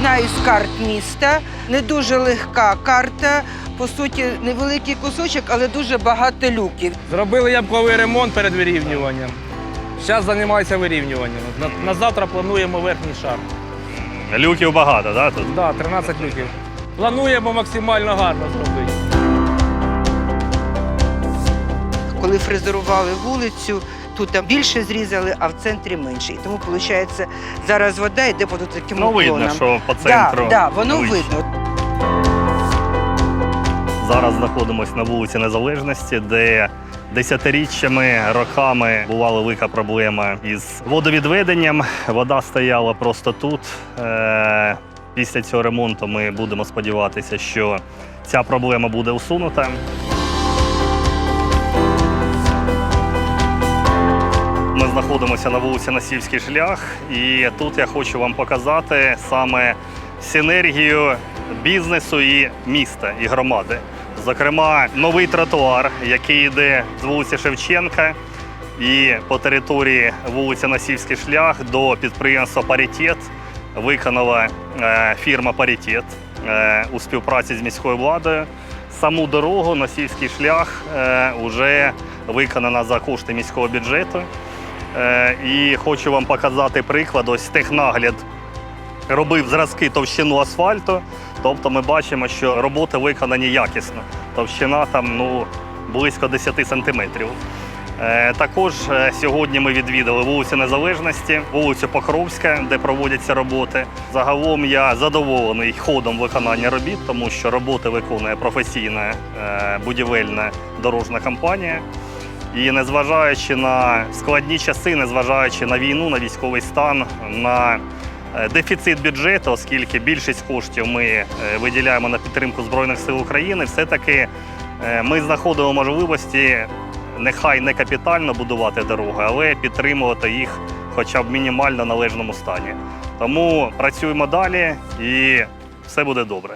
одна із карт міста, не дуже легка карта. По суті, невеликий кусочок, але дуже багато люків. Зробили ямковий ремонт перед вирівнюванням. Зараз займаюся вирівнюванням. На, на завтра плануємо верхній шар. Люків багато, да, тут? Да, 13 люків. Плануємо максимально гарно зробити. Коли фрезерували вулицю, тут там більше зрізали, а в центрі менше. І тому, виходить, зараз вода йде по таким Ну, видно, уклонам. що по Да, центру. да, воно вище. видно. Зараз знаходимося на вулиці Незалежності, де десятиріччями, роками була велика проблема із водовідведенням. Вода стояла просто тут. Е, Після цього ремонту ми будемо сподіватися, що ця проблема буде усунута. Знаходимося на вулиці Насівський шлях, і тут я хочу вам показати саме синергію бізнесу і міста і громади. Зокрема, новий тротуар, який йде з вулиці Шевченка і по території вулиці Насівський шлях до підприємства Паритет виконала е, фірма Паритет е, у співпраці з міською владою. Саму дорогу Насівський шлях е, вже виконана за кошти міського бюджету. Е, І хочу вам показати приклад. Ось технагляд робив зразки товщину асфальту. Тобто ми бачимо, що роботи виконані якісно. Товщина там ну, близько 10 сантиметрів. Е, Також е, сьогодні ми відвідали вулицю Незалежності, вулицю Покровська, де проводяться роботи. Загалом я задоволений ходом виконання робіт, тому що роботи виконує професійна будівельна дорожна компанія. І незважаючи на складні часи, незважаючи на війну, на військовий стан, на е, дефіцит бюджету, оскільки більшість коштів ми е, виділяємо на підтримку Збройних сил України, все-таки е, ми знаходимо можливості нехай не капітально будувати дороги, але підтримувати їх хоча б мінімально належному стані. Тому працюємо далі і все буде добре.